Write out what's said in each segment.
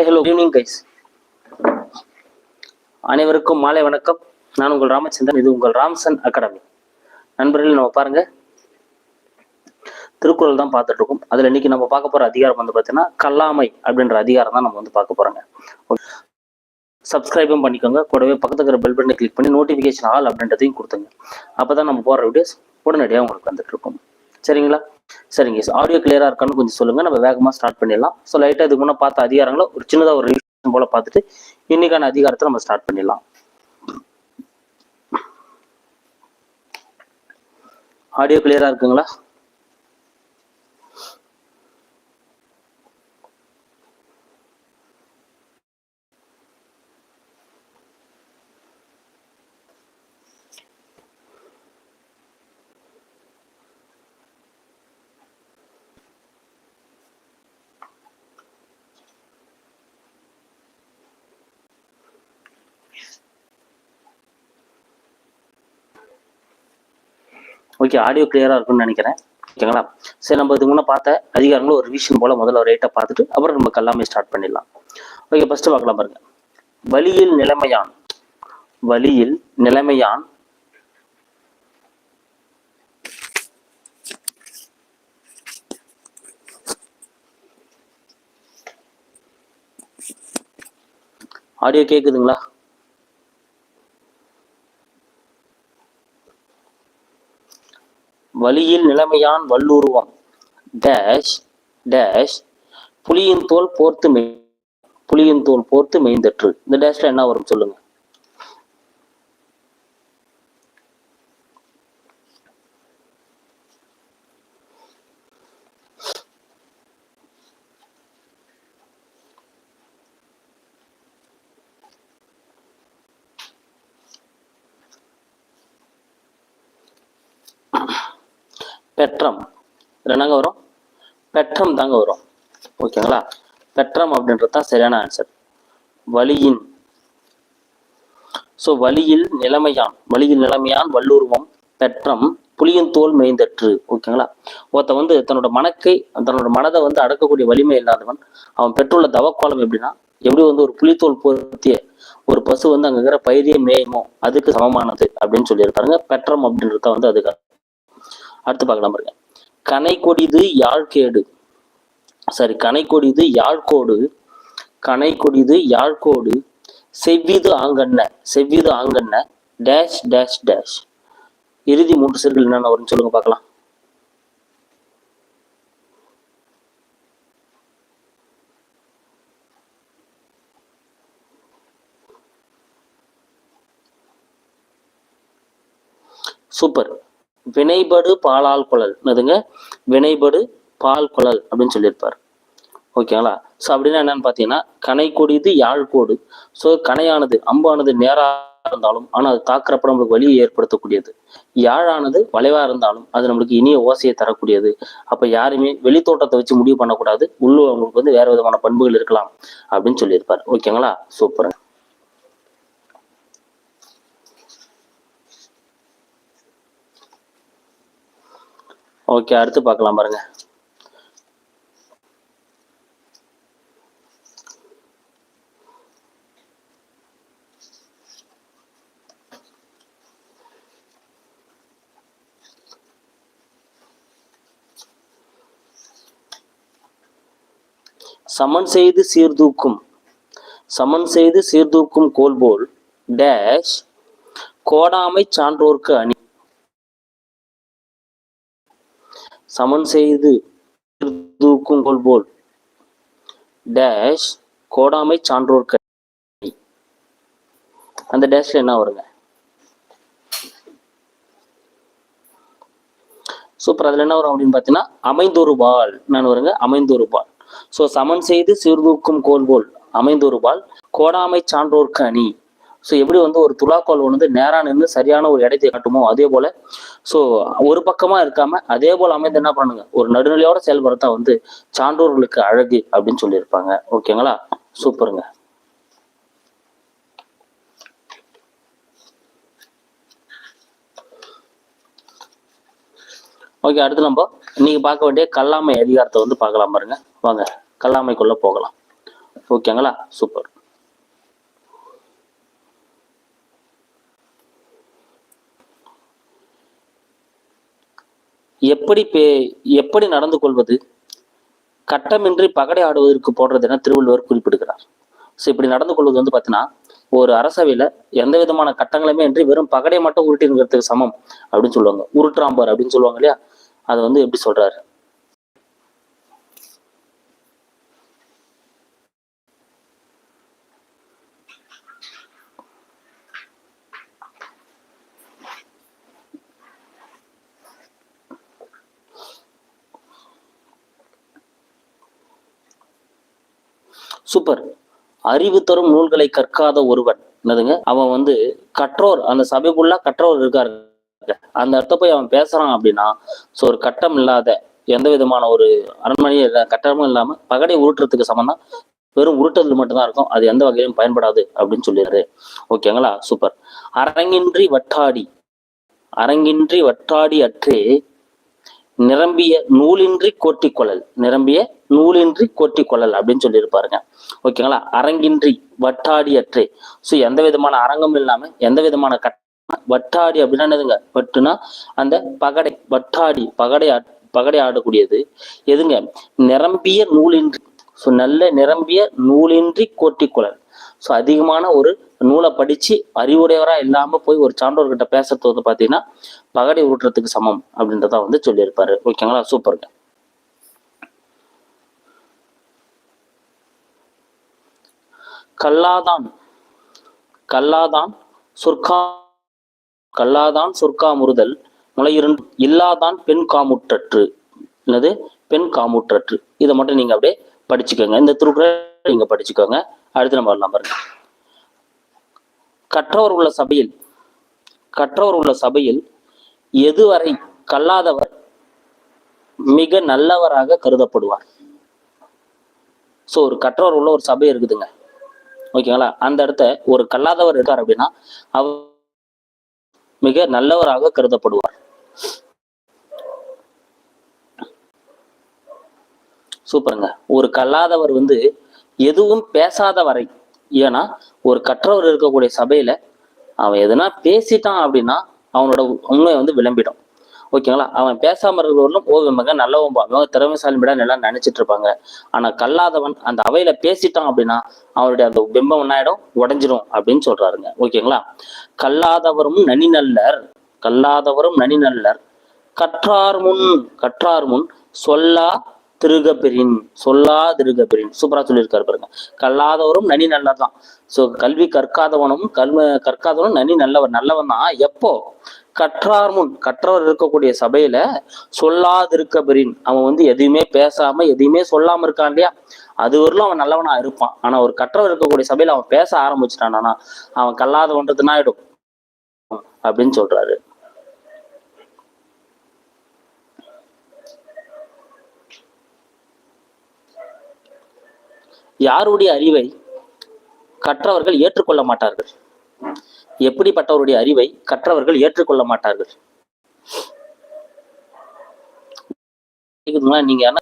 Hi hello evening guys அனைவருக்கும் மாலை வணக்கம். நான் உங்கள் ராமச்சந்திரன் இது உங்கள் ராம்சன் அகாடமி. நண்பர்கள் நம்ம பாருங்க. திருக்குறள் தான் பார்த்துட்டு இருக்கோம். அதுல இன்னைக்கு நம்ம பார்க்க போற அதிகாரம் வந்து பார்த்தீங்கன்னா கல்லாமை அப்படின்ற அதிகாரம் தான் நம்ம வந்து பார்க்க போறோங்க. சப்ஸ்கிரைபும் பண்ணிக்கோங்க. கூடவே பக்கத்துக்கு இருக்கிற பெல் பட்டனை கிளிக் பண்ணி நோட்டிஃபிகேஷன் ஆல் அப்படின்றதையும் கொடுத்துங்க அப்பதான் நம்ம போடுற வீடியோஸ் உடனடியாக உங்களுக்கு வந்துட்டு இருக்கும். சரிங்களா? சரிங்க ஆடியோ கிளியரா இருக்கான்னு கொஞ்சம் சொல்லுங்க. நம்ம வேகமா ஸ்டார்ட் பண்ணிடலாம். ஸோ லைட்டா இதுக்கு முன்னே பார்த்த அதிகாரங்களை ஒரு சின்னதா ஒரு ரிவிஷன் போல பார்த்துட்டு இன்னைக்கான அதிகாரத்தை நம்ம ஸ்டார்ட் பண்ணிடலாம். ஆடியோ கிளியரா இருக்குங்களா? ஓகே ஆடியோ கிளியரா இருக்கும்னு நினைக்கிறேன். ஓகேங்களா? சரி நம்ம இதுக்கு முன்னே பார்த்த அதிகாரங்களும் ஒரு ரிவிஷன் போல முதல்ல ஒரு ரேட்டை பார்த்துட்டு அப்புறம் நம்ம எல்லாமே ஸ்டார்ட் பண்ணிடலாம். ஓகே ஃபர்ஸ்ட் பார்க்கலாம் பாருங்க. வழியில் நிலைமையான். வழியில் நிலைமையான். ஆடியோ கேட்குதுங்களா வழியில் நிலைமையான் வல்லுருவம் டேஷ் டேஷ் புலியின் தோல் போர்த்து மெய் புலியின் தோல் போர்த்து மெய்ந்தற்று. இந்த டேஷ்ல என்ன வரும் சொல்லுங்க. பெற்றம். என்னங்க வரும்? பெற்றம் தாங்க வரும். ஓகேங்களா? பெற்றம் அப்படின்றது தான் சரியான ஆன்சர் வலியின் ஸோ வலியில் நிலைமையான். வலியில் நிலைமையான் வல்லுருவம் பெற்றம் புலியின் தோல் மேய்ந்தற்று ஓகேங்களா? ஒருத்த வந்து தன்னோட மனக்கை தன்னோட மனதை வந்து அடக்கக்கூடிய வலிமை இல்லாதவன் அவன் பெற்றுள்ள தவக்கோலம் எப்படின்னா எப்படி வந்து ஒரு புலித்தோல் பொருத்திய ஒரு பசு வந்து அங்க இருக்கிற பயிரியே மேயுமோ அதுக்கு சமமானது அப்படின்னு சொல்லியிருக்காருங்க. பெற்றம் அப்படின்றத வந்து அதுக்கு அடுத்து பார்க்கலாம் பாருங்க. கனை கொடிது யாழ்கேடு. சாரி கனை கொடிது யாழ்கோடு. கனை கொடிது யாழ்கோடு. செவ்விது ஆங்கண்ண. செவ்விது ஆங்கண்ண. டேஷ் டேஷ் டேஷ் இறுதி மூன்று சிறுகள் என்னென்ன வரும்னு சொல்லுங்க பார்க்கலாம். சூப்பர். வினைபடு பாலால் குழல். என்னதுங்க? வினைபடு பால் குழல் அப்படின்னு சொல்லியிருப்பார். ஓகேங்களா ஸோ அப்படின்னா என்னன்னு பார்த்தீங்கன்னா கனை கொடிது யாழ்கோடு ஸோ கனையானது அம்பானது நேராக இருந்தாலும் ஆனால் அது தாக்குறப்ப நம்மளுக்கு வலியை ஏற்படுத்தக்கூடியது. யாழானது வளைவா இருந்தாலும் அது நம்மளுக்கு இனிய ஓசையை தரக்கூடியது. அப்ப யாருமே வெளித்தோட்டத்தை வச்சு முடிவு பண்ணக்கூடாது. உள்ளூர் அவங்களுக்கு வந்து வேறு விதமான பண்புகள் இருக்கலாம் அப்படின்னு சொல்லியிருப்பார். ஓகேங்களா சூப்பர் ஓகே அடுத்து பார்க்கலாம் பாருங்க. சமன் செய்து சீர்தூக்கும். சமன் செய்து சீர்தூக்கும் கோல்போல் டேஷ் கோடாமை சான்றோர்க்கு அணி. சமன் செய்து தூக்கும் கொள்போல் டேஷ் கோடாமை சான்றோர்க்கு அந்த டேஷ்ல என்ன வருங்க? சூப்பர் அதுல என்ன வரும் அப்படின்னு பார்த்தீங்கன்னா அமைந்தொரு பால். நான் வருங்க அமைந்தொரு பால். ஸோ சமன் செய்து சீர்தூக்கும் கோல்போல் அமைந்தொரு பால். கோடாமை சான்றோர்க்கு அணி ஸோ எப்படி வந்து ஒரு துலாக்கோல் வந்து நேரா நின்று சரியான ஒரு இடத்தை காட்டுமோ அதே போல ஸோ ஒரு பக்கமா இருக்காம அதே போல அமைந்து என்ன பண்ணுங்க? ஒரு நடுநிலையோட செயல்படுத்தா வந்து சான்றோர்களுக்கு அழகு அப்படின்னு சொல்லியிருப்பாங்க. ஓகேங்களா? சூப்பருங்க. ஓகே அடுத்து நம்ம இன்னைக்கு பார்க்க வேண்டிய கல்லாமை அதிகாரத்தை வந்து பார்க்கலாம் பாருங்க. வாங்க கல்லாமைக்குள்ள போகலாம். ஓகேங்களா? சூப்பர். எப்படி பே எப்படி நடந்து கொள்வது? கட்டமின்றி பகடை ஆடுவதற்கு போடுறது என திருவள்ளுவர் குறிப்பிடுகிறார். ஸோ இப்படி நடந்து கொள்வது வந்து பார்த்தீங்கன்னா ஒரு அரசவையில் எந்த விதமான கட்டங்களுமே இன்றி வெறும் பகடை மட்டும் உருட்டிங்கிறதுக்கு சமம் அப்படின்னு சொல்லுவாங்க. உருட்டுறாம்பார் அப்படின்னு சொல்லுவாங்க இல்லையா? அதை வந்து எப்படி சொல்றாரு? சூப்பர். அறிவு தரும் நூல்களை கற்காத ஒருவன். என்னதுங்க? அவன் வந்து கற்றோர் அந்த சபைக்குள்ளா கற்றோர் இருக்காரு. அந்த இடத்த போய் அவன் பேசுறான் அப்படின்னா ஸோ ஒரு கட்டம் இல்லாத எந்த விதமான ஒரு அரண்மனையும் இல்லை கட்டமும் இல்லாம பகடை உருட்டுறதுக்கு சம்பந்தம் வெறும் உருட்டுறது மட்டும்தான் இருக்கும். அது எந்த வகையிலும் பயன்படாது அப்படின்னு சொல்லிடுறாரு. ஓகேங்களா சூப்பர். அரங்கின்றி வட்டாடி அரங்கின்றி வட்டாடி அற்றே நிரம்பிய நூலின்றி கொட்டிக்கொள்ளல் நிரம்பிய நூலின்றி கொட்டிக்கொள்ளல் அப்படின்னு சொல்லியிருப்பாருங்க. ஓகேங்களா? அரங்கின்றி வட்டாடி அற்றே ஸோ எந்த விதமான அரங்கம் இல்லாம எந்த விதமான கட் வட்டாடி அப்படின்னா என்னதுங்க? வட்டுனா அந்த பகடை வட்டாடி பகடை பகடை ஆடக்கூடியது. எதுங்க? நிரம்பிய நூலின்றி. ஸோ நல்ல நிரம்பிய நூலின்றி கோட்டிக்குழல் ஸோ அதிகமான ஒரு நூலை படிச்சு அறிவுடையவரா இல்லாம போய் ஒரு சான்றோர்கிட்ட பேசுறது வந்து பாத்தீங்கன்னா பகடை ஊட்டுறதுக்கு சமம் அப்படின்றத வந்து சொல்லியிருப்பாரு. ஓகேங்களா? சூப்பருங்க. கல்லாதான் கல்லாதான் சொற்கா கல்லாதான் சொற்காமுறுதல் முளையிருண்டு இல்லாதான் பெண் காமுற்றற்று. என்னது? பெண் காமுற்றற்று. இதை மட்டும் நீங்க அப்படியே படிச்சுக்கோங்க. இந்த திருக்குறள் நீங்க படிச்சுக்கோங்க. அடுத்து நம்ம வரலாம் பாருங்க. கற்றவர் உள்ள சபையில் கற்றவர் உள்ள சபையில் எதுவரை கல்லாதவர் மிக நல்லவராக கருதப்படுவார்? சோ ஒரு கற்றவர் உள்ள ஒரு சபை இருக்குதுங்க. ஓகேங்களா? அந்த இடத்த ஒரு கல்லாதவர் இருக்கார் அப்படின்னா அவர் மிக நல்லவராக கருதப்படுவார். சூப்பருங்க. ஒரு கல்லாதவர் வந்து எதுவும் பேசாத வரை ஏன்னா ஒரு கற்றவர் இருக்கக்கூடிய சபையில அவன் எதுனா பேசிட்டான் அப்படின்னா அவனோட உண்மை வந்து விளம்பிடும். ஓகேங்களா? அவன் பேசாம இருக்கிறவர்களும் ஓ இவன் மிக நல்லவன் திறமைசாலி விட நல்லா நினைச்சிட்டு இருப்பாங்க. ஆனா கல்லாதவன் அந்த அவையில பேசிட்டான் அப்படின்னா அவருடைய அந்த பிம்பம் என்ன ஆயிடும்? உடைஞ்சிரும் அப்படின்னு சொல்றாருங்க. ஓகேங்களா? கல்லாதவரும் நனி நல்லர் கல்லாதவரும் நனி நல்லர். கற்றார் முன் கற்றார் முன் சொல்லா திருகப்பெரின் சொல்லா திருகப்பெரின் சூப்பரா சொல்லியிருக்காரு பாருங்க. கல்லாதவரும் நனி நல்லர் தான் ஸோ கல்வி கற்காதவனும் கல்வி கற்காதவனும் நனி நல்லவர் நல்லவன் தான். எப்போ? கற்றார் முன் கற்றவர் இருக்கக்கூடிய சபையில சொல்லாதிருக்க பெரின் அவன் வந்து எதையுமே பேசாம எதையுமே சொல்லாம இருக்கான் இல்லையா? அது வரலும் அவன் நல்லவனா இருப்பான். ஆனா ஒரு கற்றவர் இருக்கக்கூடிய சபையில அவன் பேச ஆரம்பிச்சிட்டானா. அவன் கல்லாத ஒன்றதுனா ஆயிடும் அப்படின்னு சொல்றாரு. யாருடைய அறிவை கற்றவர்கள் ஏற்றுக்கொள்ள மாட்டார்கள்? எப்படிப்பட்டவருடைய அறிவை கற்றவர்கள் ஏற்றுக்கொள்ள மாட்டார்கள். நீங்க என்ன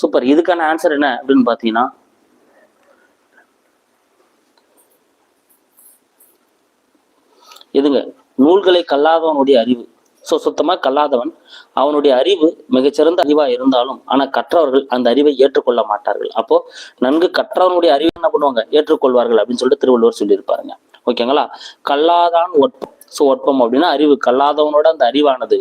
சூப்பர் இதுக்கான ஆன்சர் என்ன அப்படின்னு பாத்தீங்கன்னா எதுங்க நூல்களை கல்லாதவனுடைய அறிவு. ஸோ சுத்தமா கல்லாதவன். அவனுடைய அறிவு மிகச்சிறந்த அறிவா இருந்தாலும் ஆனா கற்றவர்கள் அந்த அறிவை ஏற்றுக்கொள்ள மாட்டார்கள். அப்போ நன்கு கற்றவனுடைய அறிவை என்ன பண்ணுவாங்க? ஏற்றுக்கொள்வார்கள் அப்படின்னு சொல்லிட்டு திருவள்ளுவர் சொல்லியிருப்பாருங்க. ஓகேங்களா? கல்லாதான் ஒட்பம். ஸோ ஒட்பம் அப்படின்னா அறிவு. கல்லாதவனோட அந்த அறிவானது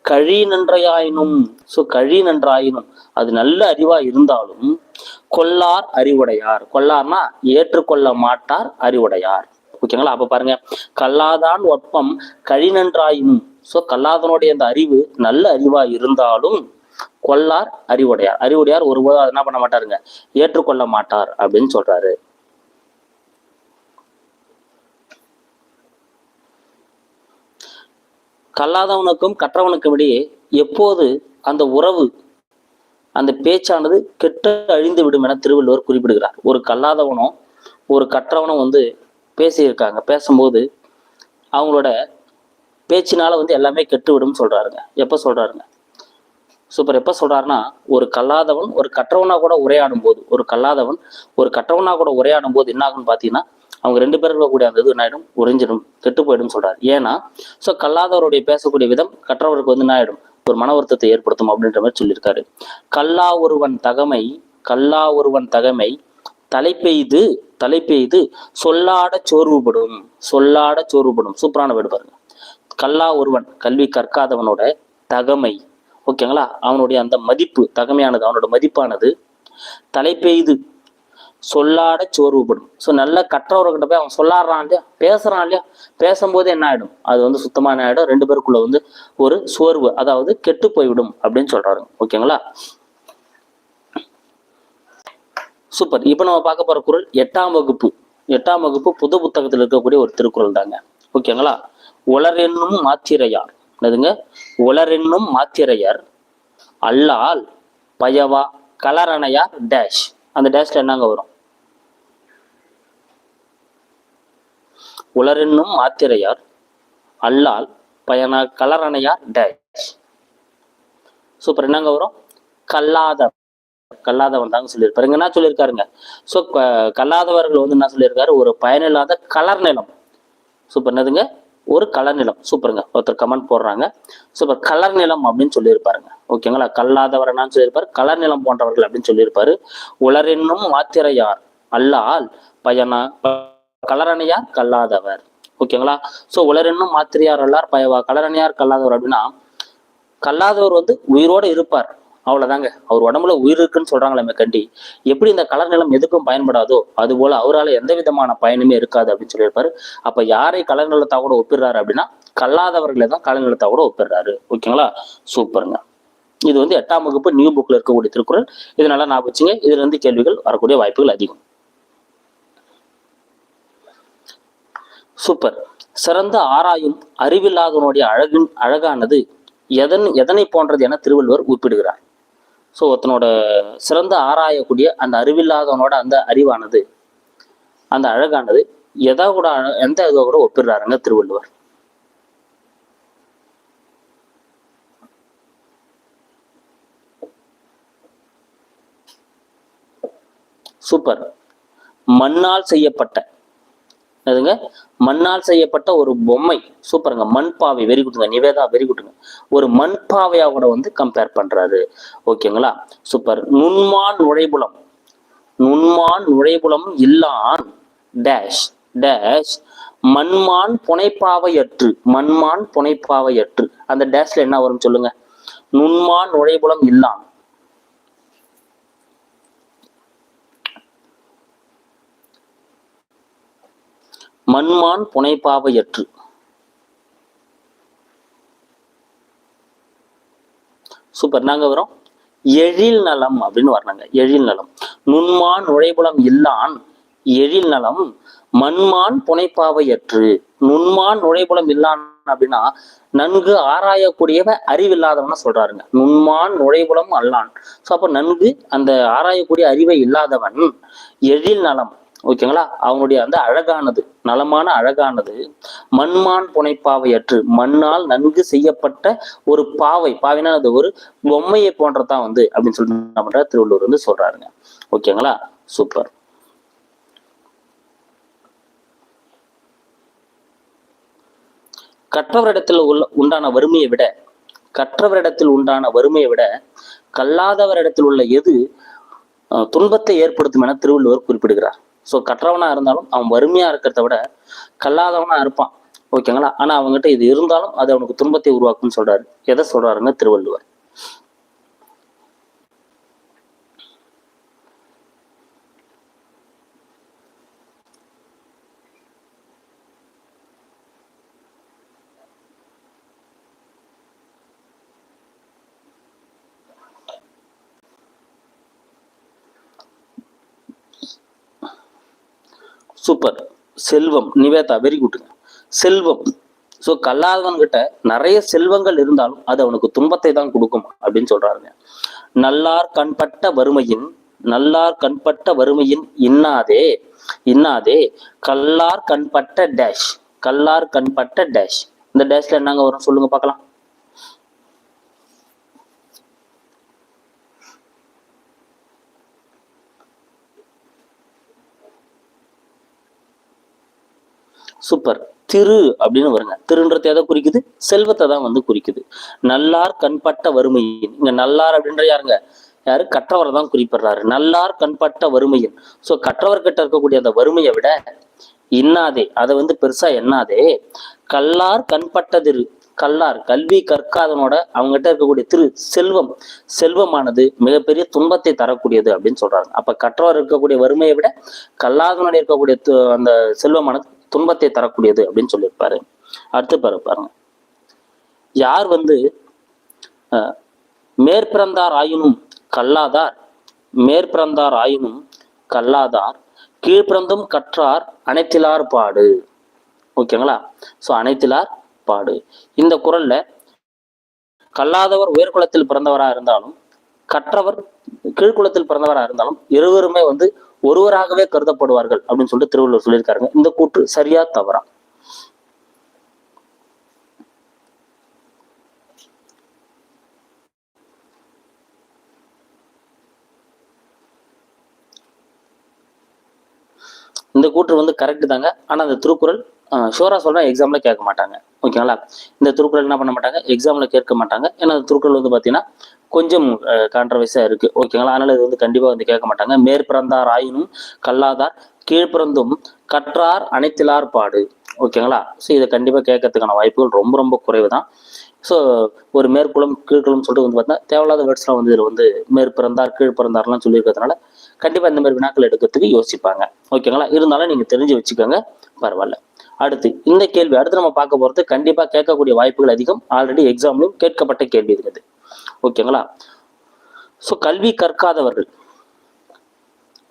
கழி நன்றையாயினும். ஸோ கழி நன்றாயினும். அது நல்ல அறிவா இருந்தாலும் கொல்லார் அறிவுடையார். கொல்லார்னா ஏற்றுக்கொள்ள மாட்டார் அறிவுடையார். ஓகேங்களா? அப்ப பாருங்க. கல்லாதான் ஒப்பம் கழிநன்றாயினும். சோ கல்லாதனுடைய அந்த அறிவு நல்ல அறிவா இருந்தாலும் கொல்லார் அறிவுடையார். அறிவுடையார் ஒருபோதும் அதை என்ன பண்ண மாட்டாருங்க? ஏற்றுக்கொள்ள மாட்டார் அப்படின்னு சொல்றாரு. கல்லாதவனுக்கும் கற்றவனுக்கும் இடையே எப்போது அந்த உறவு அந்த பேச்சானது கெட்ட அழிந்து விடும் என திருவள்ளுவர் குறிப்பிடுகிறார். ஒரு கல்லாதவனும் ஒரு கற்றவனும் வந்து பேசியிருக்காங்க. பேசும்போது அவங்களோட பேச்சினால வந்து எல்லாமே கெட்டு சொல்கிறாருங்க எப்போ சொல்கிறாருங்க சூப்பர். எப்போ சொல்கிறாருன்னா ஒரு கல்லாதவன் ஒரு கற்றவனா கூட உரையாடும் போது ஒரு கல்லாதவன் ஒரு கற்றவனா கூட உரையாடும் போது என்ன ஆகும்னு பார்த்தீங்கன்னா அவங்க ரெண்டு பேரும் இருக்கக்கூடிய அந்த இது என்ன ஆயிடும் உறிஞ்சிடும். கெட்டு போயிடும் சொல்றாரு. ஏன்னா ஸோ கல்லாதவருடைய பேசக்கூடிய விதம் கற்றவருக்கு வந்து என்ன ஆயிடும் ஒரு மன வருத்தத்தை ஏற்படுத்தும் அப்படின்ற மாதிரி சொல்லியிருக்காரு. கல்லா ஒருவன் தகமை கல்லா ஒருவன் தகமை தலை பெய்து தலை பெய்து சொல்லாட சோர்வுபடும் சொல்லாட சோர்வுபடும். சூப்பரான வீடு பாருங்க. கல்லா ஒருவன் கல்வி கற்காதவனோட தகமை. ஓகேங்களா? அவனுடைய அந்த மதிப்பு தகமையானது அவனோட மதிப்பானது தலை பெய்து சொல்லாட சோர்வுபடும். ஸோ நல்ல கற்றவர்கிட்ட போய் அவன் சொல்லாடுறான் இல்லையா? பேசுறான் இல்லையா? பேசும்போது என்ன ஆயிடும்? அது வந்து சுத்தமான ஆயிடும். ரெண்டு பேருக்குள்ள வந்து ஒரு சோர்வு அதாவது கெட்டு போய்விடும் அப்படின்னு சொல்றாரு ஓகேங்களா? சூப்பர். இப்போ நம்ம பார்க்க போகிற குரல் எட்டாம் வகுப்பு. எட்டாம் வகுப்பு புது புத்தகத்தில் இருக்கக்கூடிய ஒரு திருக்குறள் தாங்க. ஓகேங்களா உளரென்னும் மாத்திரையார் என்னதுங்க? உளரென்னும் மாத்திரையர் அல்லால் பயவா கலரணையார் டேஷ் அந்த டேஷ்ல என்னங்க வரும்? உளரென்னும் மாத்திரையார் அல்லால் பயனா கலரணையார் டேஷ் சூப்பர். என்னங்க வரும்? கல்லாத கல்லாதவன் தாங்க சொல்லியிருப்பாருங்க என்ன சொல்லியிருக்காருங்க? ஸோ கல்லாதவர்கள் வந்து என்ன சொல்லியிருக்காரு? ஒரு பயனில்லாத கலர் நிலம். சூப்பர் என்னதுங்க? ஒரு கலர் நிலம். சூப்பருங்க ஒருத்தர் கமெண்ட் போடுறாங்க. சூப்பர் கலர் நிலம் அப்படின்னு சொல்லியிருப்பாருங்க. ஓகேங்களா கல்லாதவர் என்னன்னு சொல்லியிருப்பாரு. கலர் நிலம் போன்றவர்கள் அப்படின்னு சொல்லியிருப்பாரு. உலரென்னும் மாத்திரையார். அல்லால் பயனா கலரணையார் கல்லாதவர். ஓகேங்களா ஸோ உலரென்னும் மாத்திரையார் அல்லார் பயவா கலரணையார் கல்லாதவர் அப்படின்னா கல்லாதவர் வந்து உயிரோட இருப்பார். அவ்வளவுதாங்க. அவர் உடம்புல உயிர் இருக்குன்னு சொல்கிறாங்களே கண்டி. எப்படி இந்த கலர் நிலம் எதுக்கும் பயன்படாதோ அது போல அவரால் எந்த விதமான பயனுமே இருக்காது அப்படின்னு சொல்லியிருப்பாரு. அப்ப யாரை கலர் நிலத்தா கூட ஒப்பிடுறாரு அப்படின்னா கல்லாதவர்களை தான் கலர் நிலத்தா கூட ஒப்பிடுறாரு. ஓகேங்களா? சூப்பருங்க. இது வந்து எட்டாம் வகுப்பு நியூ புக்ல இருக்கக்கூடிய திருக்குறள். இது நல்லா வச்சுங்க. இதுல இருந்து கேள்விகள் வரக்கூடிய வாய்ப்புகள் அதிகம். சூப்பர். சிறந்த ஆராயும் அறிவில்லாதவனுடைய அழகின் அழகானது எதன் எதனை போன்றது என திருவள்ளுவர் ஒப்பிடுகிறார். ஸோ ஒருத்தனோட சிறந்த ஆராயக்கூடிய அந்த அறிவில்லாதவனோட அந்த அறிவானது அந்த அழகானது எதா கூட எந்த இதோ கூட ஒப்பிடுறாருங்க திருவள்ளுவர். சூப்பர் மண்ணால் செய்யப்பட்ட அதுங்க மண்ணால் செய்யப்பட்ட ஒரு பொம்மை. சூப்பருங்க. மண் பாவை வெரி குட்டுங்க நிவேதா வெரி குட்டுங்க ஒரு மண் பாவையா கூட வந்து கம்பேர் பண்றாரு. ஓகேங்களா? சூப்பர். நுண்மான் நுழைபுலம். நுண்மான் நுழைபுலம் இல்லான். டேஷ் டேஷ் மண்மான் புனைப்பாவையற்று. மண்மான் புனைப்பாவையற்று. அந்த டேஷ்ல என்ன வரும் சொல்லுங்க? நுண்மான் நுழைபுலம் இல்லான். மண்மான் புனைப்பாவையற்று சூப்பர். நாங்க வரோம். எழில் நலம் அப்படின்னு வர்றாங்க எழில் நலம். நுண்மான் நுழைபுலம் இல்லான் எழில் நலம். மண்மான் புனைப்பாவையற்று நுண்மான் நுழைபுலம் இல்லான் அப்படின்னா நன்கு ஆராயக்கூடியவ அறிவில்லாதவன சொல்றாருங்க. நுண்மான் நுழைபுலம் அல்லான். ஸோ அப்போ நன்கு அந்த ஆராயக்கூடிய அறிவை இல்லாதவன் எழில் நலம். ஓகேங்களா? அவனுடைய அந்த அழகானது. நலமான அழகானது மண்மான் புனைப்பாவையற்று மண்ணால் நன்கு செய்யப்பட்ட ஒரு பாவை. பாவைனா அது ஒரு பொம்மையை போன்றதான் வந்து அப்படின்னு சொல்லி என்ன பண்றாரு திருவள்ளுவர் வந்து சொல்றாருங்க. ஓகேங்களா? சூப்பர். கற்றவரிடத்தில் உள்ள உண்டான வறுமையை விட கற்றவரிடத்தில் உண்டான வறுமையை விட கல்லாதவரிடத்தில் உள்ள எது அஹ், துன்பத்தை ஏற்படுத்தும் என திருவள்ளுவர் குறிப்பிடுகிறார். ஸோ கற்றவனா இருந்தாலும் அவன் வறுமையா இருக்கிறத விட கல்லாதவனா இருப்பான். ஓகேங்களா ஆனா அவங்ககிட்ட இது இருந்தாலும் அது அவனுக்கு துன்பத்தை உருவாக்கும்னு சொல்றாரு. எதை சொல்கிறாருன்னு திருவள்ளுவர். சூப்பர் செல்வம். நிவேதா வெரி குட்டுங்க செல்வம். ஸோ கல்லாதவன் கிட்ட நிறைய செல்வங்கள் இருந்தாலும் அது அவனுக்கு துன்பத்தை தான் கொடுக்கும் அப்படின்னு சொல்றாருங்க. நல்லார் கண்பட்ட வறுமையின் நல்லார் கண்பட்ட வறுமையின் இன்னாதே இன்னாதே கல்லார் கண்பட்ட டேஷ் கல்லார் கண்பட்ட டேஷ் இந்த டேஷ்ல என்னங்க வரும்? சொல்லுங்க பார்க்கலாம். சூப்பர். திரு அப்படின்னு வருங்க. திருன்றது எதை குறிக்குது? செல்வத்தை தான் வந்து குறிக்குது. நல்லார் கண்பட்ட வறுமையின். இங்க நல்லார் அப்படின்ற யாருங்க? யாரு? கற்றவரை தான் குறிப்பிடுறாரு. நல்லார் கண்பட்ட வறுமையின். ஸோ கற்றவர்கிட்ட இருக்கக்கூடிய அந்த வறுமையை விட இன்னாதே அதை வந்து பெருசா என்னாதே கல்லார் கண்பட்டதிரு. கல்லார் கல்வி கற்காதனோட அவங்ககிட்ட இருக்கக்கூடிய திரு செல்வம். செல்வமானது மிகப்பெரிய துன்பத்தை தரக்கூடியது அப்படின்னு சொல்றாங்க. அப்ப கற்றவர் இருக்கக்கூடிய வறுமையை விட கல்லாதனோட இருக்கக்கூடிய அந்த செல்வமானது துன்பத்தை தரக்கூடியது அப்படின்னு சொல்லியிருப்பாரு. அடுத்து பாரு பாருங்க. யார் வந்து மேற்பிறந்தார் ஆயினும் கல்லாதார் மேற்பிறந்தார் ஆயினும் கல்லாதார் கீழ்பிறந்தும் கற்றார் அனைத்திலார் பாடு. ஓகேங்களா? சோ அனைத்திலார் பாடு. இந்த குரல்ல கல்லாதவர் உயர்குலத்தில் பிறந்தவரா இருந்தாலும் கற்றவர் கீழ்குலத்தில் பிறந்தவரா இருந்தாலும் இருவருமே வந்து ஒருவராகவே கருதப்படுவார்கள் அப்படின்னு சொல்லிட்டு திருவள்ளுவர் சொல்லியிருக்காருங்க. இந்த கூற்று சரியா தவறா? இந்த கூற்று வந்து கரெக்ட் தாங்க. ஆனா அந்த திருக்குறள் ஷோராக சொல்றேன். எக்ஸாமில் கேட்க மாட்டாங்க. ஓகேங்களா இந்த திருக்குறள் என்ன பண்ண மாட்டாங்க? எக்ஸாமில் கேட்க மாட்டாங்க. ஏன்னா அந்த திருக்குறள் வந்து பார்த்தீங்கன்னா கொஞ்சம் கான்ட்ரவர்ஸாக இருக்கு. ஓகேங்களா அதனால் இது வந்து கண்டிப்பாக வந்து கேட்க மாட்டாங்க. மேற்பிறந்தார் ஆயினும் கல்லாதார் கீழ்பிறந்தும் கற்றார் அனைத்திலார் பாடு. ஓகேங்களா ஸோ இதை கண்டிப்பாக கேட்கறதுக்கான வாய்ப்புகள் ரொம்ப ரொம்ப குறைவு தான் ஸோ ஒரு மேற்குளம் கீழ்குளம் சொல்லிட்டு வந்து பார்த்தா தேவையில்லாத வேர்ட்ஸ்லாம் வந்து இதில் வந்து மேற்பிறந்தார் கீழ்பிறந்தார்லாம் சொல்லியிருக்கிறதுனால கண்டிப்பாக இந்த மாதிரி வினாக்கள் எடுக்கிறதுக்கு யோசிப்பாங்க. ஓகேங்களா இருந்தாலும் நீங்கள் தெரிஞ்சு வச்சுக்கோங்க. பரவாயில்ல. அடுத்து இந்த கேள்வி அடுத்து நம்ம பார்க்க போறது கண்டிப்பா கேட்கக்கூடிய வாய்ப்புகள் அதிகம். ஆல்ரெடி எக்ஸாம்லையும் கேட்கப்பட்ட கேள்வி இருக்குது ஓகேங்களா ஸோ கல்வி கற்காதவர்கள்.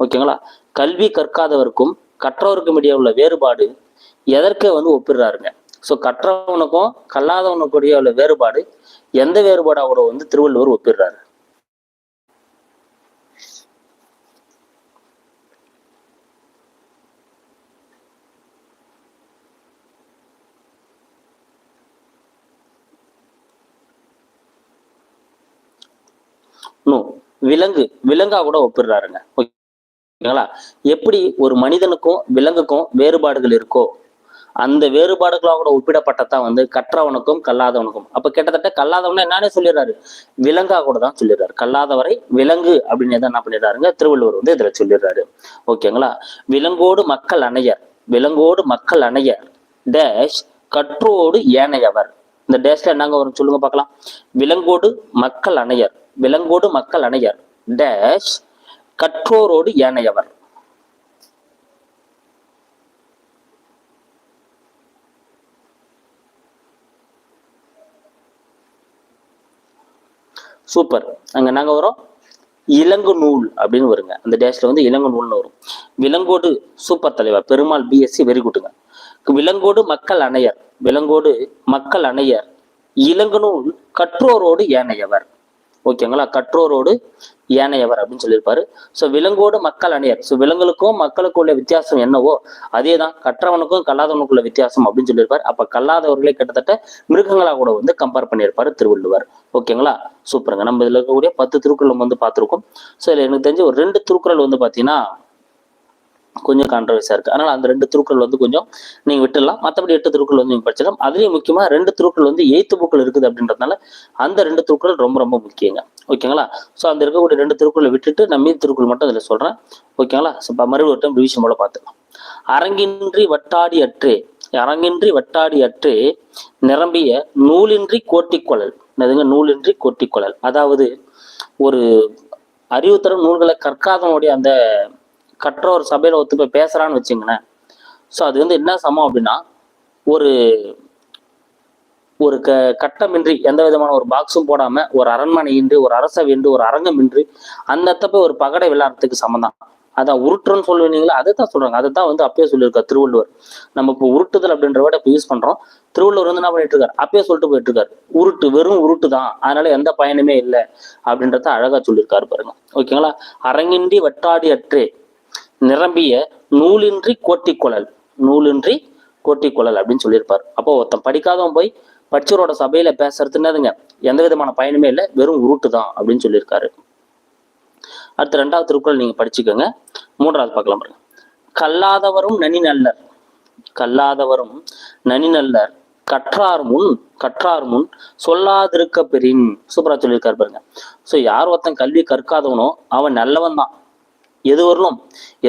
ஓகேங்களா கல்வி கற்காதவருக்கும் கற்றவருக்கும் இடையே உள்ள வேறுபாடு எதற்கே வந்து ஒப்பிடுறாருங்க? ஸோ கற்றவனுக்கும் கல்லாதவனுக்குடைய இடையே உள்ள வேறுபாடு எந்த வேறுபாடோட வந்து திருவள்ளுவர் ஒப்பிடுறாரு? விலங்கு விலங்கா கூட ஒப்பிடுறாருங்க. ஓகேங்களா? எப்படி ஒரு மனிதனுக்கும் விலங்குக்கும் வேறுபாடுகள் இருக்கோ அந்த வேறுபாடுகளாக கூட ஒப்பிடப்பட்டதான் வந்து கற்றவனுக்கும் கல்லாதவனுக்கும். அப்ப கிட்டத்தட்ட கல்லாதவன என்னன்னே சொல்லிடுறாரு. விலங்கா கூட தான் சொல்லிடுறாரு. கல்லாதவரை விலங்கு அப்படின்னு தான் என்ன பண்ணிடுறாருங்க. திருவள்ளுவர் வந்து இதுல சொல்லிடுறாரு. ஓகேங்களா? விலங்கோடு மக்கள் அணையர் விலங்கோடு மக்கள் அணையர் டேஷ் கற்றோடு ஏனையவர். இந்த டேஷ்ல என்னங்க வரும் சொல்லுங்க பார்க்கலாம். விலங்கோடு மக்கள் அணையர். விலங்கோடு மக்கள் அணையர். டேஷ் கற்றோரோடு ஏனையவர். சூப்பர். அங்க நாங்க வரோம். இளங்கு நூல் அப்படின்னு வருங்க. அந்த டேஷ்ல வந்து இலங்கு நூல்னு வரும். விலங்கோடு சூப்பர் தலைவர் பெருமாள் பிஎஸ்சி வெரி குட்டுங்க விலங்கோடு மக்கள் அணையர். விலங்கோடு மக்கள் அணையர். இளங்கு நூல் கற்றோரோடு ஏனையவர். ஓகேங்களா? கற்றோரோடு ஏனையவர் அப்படின்னு சொல்லியிருப்பாரு. ஸோ விலங்கோடு மக்கள் அணையர். ஸோ விலங்குகளுக்கும் மக்களுக்கும் உள்ள வித்தியாசம் என்னவோ அதே தான் கற்றவனுக்கும் கல்லாதவனுக்கும் உள்ள வித்தியாசம் அப்படின்னு சொல்லியிருப்பார். அப்போ கல்லாதவர்களே கிட்டத்தட்ட மிருகங்களா கூட வந்து கம்பேர் பண்ணியிருப்பாரு திருவள்ளுவர். ஓகேங்களா? சூப்பருங்க நம்ம இதில் இருக்கக்கூடிய பத்து திருக்குறள் வந்து பார்த்துருக்கோம். ஸோ இதில் எனக்கு தெரிஞ்ச ஒரு ரெண்டு திருக்குறள் வந்து பார்த்தீங்கன்னா கொஞ்சம் கான்ட்ரவர்ஸாக இருக்குது அதனால் அந்த ரெண்டு திருக்குறள் வந்து கொஞ்சம் நீங்கள் விட்டுடலாம். மற்றபடி எட்டு திருக்குறள் வந்து நீங்கள் படிச்சிடலாம். அதுலேயும் முக்கியமாக ரெண்டு திருக்குறள் வந்து எய்த்து புக்கில் இருக்குது அப்படின்றதுனால அந்த ரெண்டு திருக்குறள் ரொம்ப ரொம்ப முக்கியங்க. ஓகேங்களா ஸோ அந்த இருக்கக்கூடிய ரெண்டு திருக்குறளை விட்டுட்டு நான் மீதி திருக்குறள் மட்டும் அதில் சொல்கிறேன் ஓகேங்களா ஸோ இப்போ மறுபடியும் ஒரு டைம் ரிவிஷன் போல பார்த்துக்கலாம். அரங்கின்றி வட்டாடி அற்றே அரங்கின்றி வட்டாடி அற்றே நிரம்பிய நூலின்றி கோட்டிக்கொழல். என்னதுங்க? நூலின்றி கோட்டிக்கொழல். அதாவது ஒரு அறிவுத்தரும் நூல்களை கற்காதவனுடைய அந்த கற்றோர் சபையில ஒத்து போய் பேசுறான்னு வச்சுங்களேன். ஸோ அது வந்து என்ன சமம் அப்படின்னா ஒரு ஒரு க கட்டமின்றி எந்த விதமான ஒரு பாக்ஸும் போடாம ஒரு அரண்மனையின்றி ஒரு அரசவை இன்றி ஒரு அரங்கம் இன்றி அந்த இடத்த போய் ஒரு பகடை விளையாடுறதுக்கு சமம் தான். அதான் உருட்டுன்னு சொல்லுவீங்களா அதை தான் சொல்றாங்க. அதை தான் வந்து அப்பயே சொல்லியிருக்கா திருவள்ளுவர். நம்ம இப்போ உருட்டுதல் அப்படின்ற வேர்டை இப்போ யூஸ் பண்றோம். திருவள்ளுவர் வந்து என்ன பண்ணிட்டு இருக்காரு அப்பயே சொல்லிட்டு போயிட்டு இருக்காரு உருட்டு வெறும் உருட்டு தான். அதனால எந்த பயனுமே இல்லை அப்படின்றத அழகா சொல்லியிருக்காரு பாருங்க. ஓகேங்களா? அரங்கின்றி வட்டாடி அற்றே நிரம்பிய நூலின்றி கோட்டிக்குழல் நூலின்றி கோட்டிக்குழல் அப்படின்னு சொல்லியிருப்பார். அப்போ ஒருத்தன் படிக்காதவன் போய் படிச்சரோட சபையில பேசுறதுன்னதுங்க எந்த விதமான பயனுமே இல்லை வெறும் உருட்டு தான் அப்படின்னு சொல்லியிருக்காரு. அடுத்து ரெண்டாவது திருக்குறள் நீங்க படிச்சுக்கோங்க. மூன்றாவது பார்க்கலாம் பாருங்க. கல்லாதவரும் நனி நல்லர். கல்லாதவரும் நனி நல்லர். கற்றார் முன் கற்றார் முன் சொல்லாதிருக்க பெரியன் சூப்பரா சொல்லியிருக்காரு பாருங்க. ஸோ யார் ஒருத்தன் கல்வி கற்காதவனோ அவன் நல்லவன் தான். எது வரலும்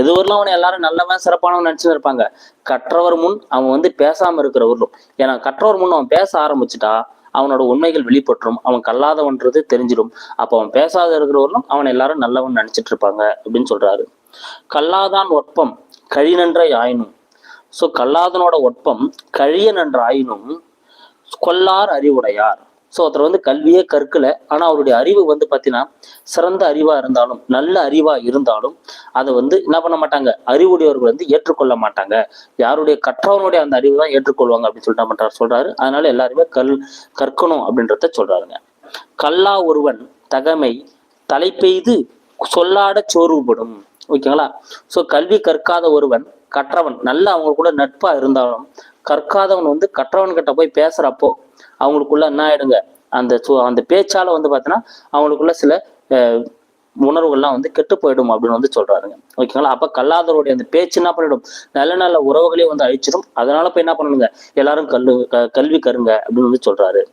எது வரலும் அவனை எல்லாரும் நல்லவன் சிறப்பானவன் நினைச்சுன்னு இருப்பாங்க. கற்றவர் முன் அவன் வந்து பேசாம இருக்கிறவர்களும் ஏன்னா கற்றவர் முன் அவன் பேச ஆரம்பிச்சுட்டா அவனோட உண்மைகள் வெளிப்பற்றும் அவன் கல்லாதவன்றது தெரிஞ்சிடும் அப்போ அவன் பேசாத இருக்கிறவர்களும் அவன் எல்லாரும் நல்லவன் நினைச்சிட்டு இருப்பாங்க அப்படின்னு சொல்றாரு. கல்லாதான் ஒற்பம் கழிநன்ற ஆயினும் ஸோ கல்லாதனோட ஒற்பம் கழிய நன்ற ஆயினும் கொல்லார் அறிவுடையார். ஸோ ஒருத்தர் வந்து கல்வியே கற்கல. ஆனா அவருடைய அறிவு வந்து பார்த்தீங்கன்னா சிறந்த அறிவா இருந்தாலும் நல்ல அறிவா இருந்தாலும் அதை வந்து என்ன பண்ண மாட்டாங்க? அறிவுடையவர்கள் வந்து ஏற்றுக்கொள்ள மாட்டாங்க. யாருடைய கற்றவனுடைய அந்த அறிவு தான் ஏற்றுக்கொள்வாங்க அப்படின்னு சொல்லிட்டு என்ன சொல்கிறாரு சொல்றாரு. அதனால எல்லாருமே கல் கற்கணும் அப்படின்றத சொல்றாருங்க. கல்லா ஒருவன் தகமை தலை பெய்து சொல்லாட சோர்வுபடும். ஓகேங்களா? ஸோ கல்வி கற்காத ஒருவன் கற்றவன் நல்ல அவங்க கூட நட்பா இருந்தாலும் கற்காதவன் வந்து கற்றவன் கிட்ட போய் பேசுறப்போ அவங்களுக்குள்ள என்ன ஆயிடுங்க? அந்த சு- அந்த பேச்சால வந்து பார்த்தீங்கன்னா அவங்களுக்குள்ள சில உணர்வுகள்லாம் வந்து கெட்டு போயிடும் அப்படின்னு வந்து சொல்றாருங்க. ஓகேங்களா? அப்ப கல்லாதவருடைய அந்த பேச்சு என்ன பண்ணிடும்? நல்ல நல்ல உறவுகளையும் வந்து அழிச்சிடும் அதனால போய் என்ன பண்ணணுங்க? எல்லாரும் கல்லு கல்வி கருங்க அப்படின்னு வந்து சொல்றாரு.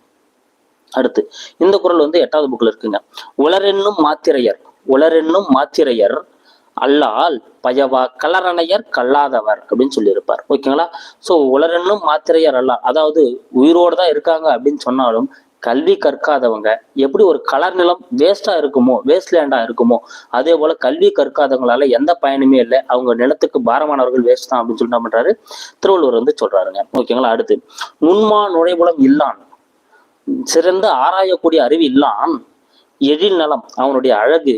அடுத்து இந்த குறள் வந்து எட்டாவது புக்ல இருக்குங்க. உலரென்னும் மாத்திரையர். உலரென்னும் மாத்திரையர். அல்லால் பயவா கலரணையர் கல்லாதவர் அப்படின்னு சொல்லியிருப்பார். ஓகேங்களா? சோ உலரென்னும் மாத்திரையர் அல்ல அதாவது உயிரோடு தான் இருக்காங்க அப்படின்னு சொன்னாலும் கல்வி கற்காதவங்க எப்படி ஒரு கலர் நிலம் வேஸ்டா இருக்குமோ வேஸ்ட் லேண்டா இருக்குமோ அதே போல கல்வி கற்காதவங்களால எந்த பயனுமே இல்லை. அவங்க நிலத்துக்கு பாரமானவர்கள் வேஸ்ட் தான் அப்படின்னு சொல்லி என்ன பண்றாரு? திருவள்ளுவர் வந்து சொல்றாருங்க. ஓகேங்களா? அடுத்து நுண்மா நுழைபுலம் இல்லான். சிறந்த ஆராயக்கூடிய அறிவு இல்லான். எழில் நலம். அவனுடைய அழகு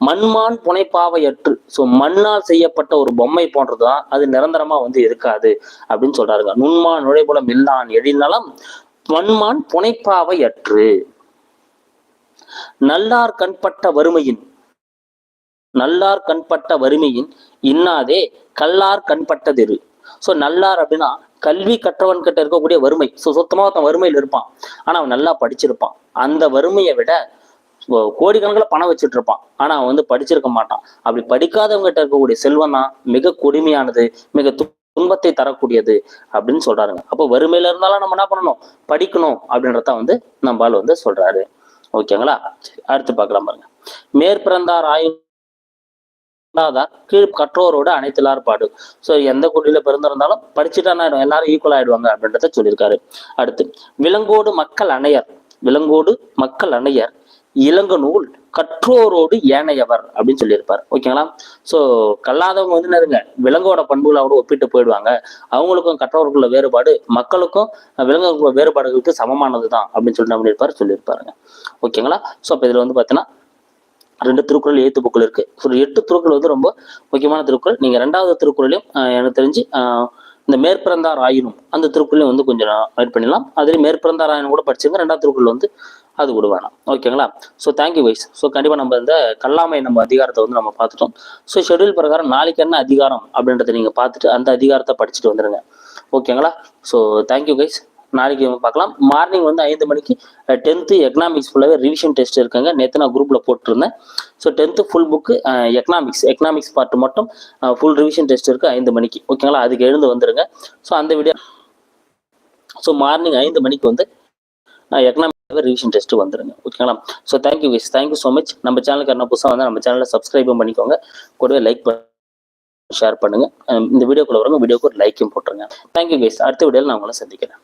மண்மான் புனைப்பாவையற்று. ஸோ மண்ணால் செய்யப்பட்ட ஒரு பொம்மை போன்றதுதான் அது நிரந்தரமா வந்து இருக்காது அப்படின்னு சொல்றாருங்க. நுண்மான் நுழைபுலம் இல்லான் எழில் மண்மான் புனைப்பாவையற்று. நல்லார் கண்பட்ட வறுமையின் நல்லார் கண்பட்ட வறுமையின் இன்னாதே கல்லார் கண்பட்டதிரு. ஸோ நல்லார் அப்படின்னா கல்வி கற்றவன் கிட்ட இருக்கக்கூடிய வறுமை. ஸோ சுத்தமாக ஒருத்தன் வறுமையில் இருப்பான். ஆனா அவன் நல்லா படிச்சிருப்பான். அந்த வறுமையை விட கோடிக்கணக்கில் பணம் வச்சுட்டு இருப்பான் ஆனா அவன் வந்து படிச்சிருக்க மாட்டான். அப்படி படிக்காதவங்க கிட்ட இருக்கக்கூடிய செல்வம் தான் மிக கொடுமையானது மிக து- துன்பத்தை தரக்கூடியது அப்படின்னு சொல்றாருங்க. அப்போ வறுமையில இருந்தாலும் நம்ம என்ன பண்ணணும்? படிக்கணும் அப்படின்றத வந்து நம்மால் வந்து சொல்றாரு. ஓகேங்களா அடுத்து பார்க்கலாம் பாருங்க. மேற்பிறந்தார் ஆயும் ரெண்டாவதார் கீழ் கற்றோரோட அனைத்திலார் பாடு. ஸோ எந்த குடியில பிறந்திருந்தாலும் படிச்சுட்டான எல்லாரும் ஈக்குவல் ஆயிடுவாங்க அப்படின்றத சொல்லியிருக்காரு. அடுத்து விலங்கோடு மக்கள் அணையர். விலங்கோடு மக்கள் அணையர் இளங்க நூல் கற்றோரோடு ஏனையவர் அப்படின்னு சொல்லியிருப்பார். ஓகேங்களா ஸோ கல்லாதவங்க வந்து என்னதுங்க? விலங்கோட பண்புகளோட ஒப்பிட்டு போயிடுவாங்க. அவங்களுக்கும் கற்றோருக்குள்ள வேறுபாடு மக்களுக்கும் விலங்குகளுக்குள்ள வேறுபாடுகளுக்கு சமமானது தான் அப்படின்னு சொல்லிட்டு என்ன பண்ணியிருப்பார்? சொல்லியிருப்பாருங்க. ஓகேங்களா ஸோ அப்போ இதில் வந்து பார்த்தீங்கன்னா ரெண்டு திருக்குறள் எழுத்து புக்கள் இருக்கு. ஸோ எட்டு திருக்குறள் வந்து ரொம்ப முக்கியமான திருக்குறள். நீங்க ரெண்டாவது திருக்குறளையும் எனக்கு தெரிஞ்சு இந்த மேற்பிறந்தார் ஆயினும் அந்த திருக்குறளையும் வந்து கொஞ்சம் வெயிட் பண்ணிடலாம். அதுலேயும் மேற்பிறந்தார் ஆயினும் கூட படிச்சுங்க ரெண்டாவது திருக்குறள் வந்து அது கூட வேணாம் ஓகேங்களா ஸோ தேங்க்யூ வைஸ் ஸோ கண்டிப்பாக நம்ம இந்த கல்லாமை நம்ம அதிகாரத்தை வந்து நம்ம பார்த்துட்டோம். ஸோ ஷெட்யூல் பிரகாரம் நாளைக்கு என்ன அதிகாரம் அப்படின்றத நீங்கள் பார்த்துட்டு அந்த அதிகாரத்தை படிச்சுட்டு வந்துடுங்க ஓகேங்களா ஸோ தேங்க்யூ கைஸ் நாளைக்கு பார்க்கலாம். மார்னிங் வந்து ஐந்து மணிக்கு டென்த்து எக்கனாமிக்ஸ் ஃபுல்லாகவே ரிவிஷன் டெஸ்ட் இருக்குங்க. நேற்று நான் குரூப்பில் போட்டிருந்தேன். So tenth full book economics economics part மட்டும் ஃபுல் ரிவிஷன் டெஸ்ட் இருக்குது ஐந்து மணிக்கு. ஓகேங்களா அதுக்கு எழுந்து வந்துருங்க. ஸோ அந்த வீடியோ ஸோ மார்னிங் ஐந்து மணிக்கு வந்து எக்கனாமிக் ரிவிஷன் டெஸ்ட் வந்துருங்க. ஓகேங்களா so thank you wish thank you so much நம்ம சேனலுக்கு என்ன புதுசாக வந்தால் நம்ம சேனலில் சப்ஸ்கிரைபும் பண்ணிக்கோங்க. கூடவே லைக் ஷேர் பண்ணுங்க. இந்த வீடியோக்குள்ள வரவங்க வீடியோக்கு ஒரு லைக்கும் போட்டுருங்க. தேங்க்யூ கைஸ் அடுத்த வீடியோவில் நான் உங்களை சந்திக்கிறேன்.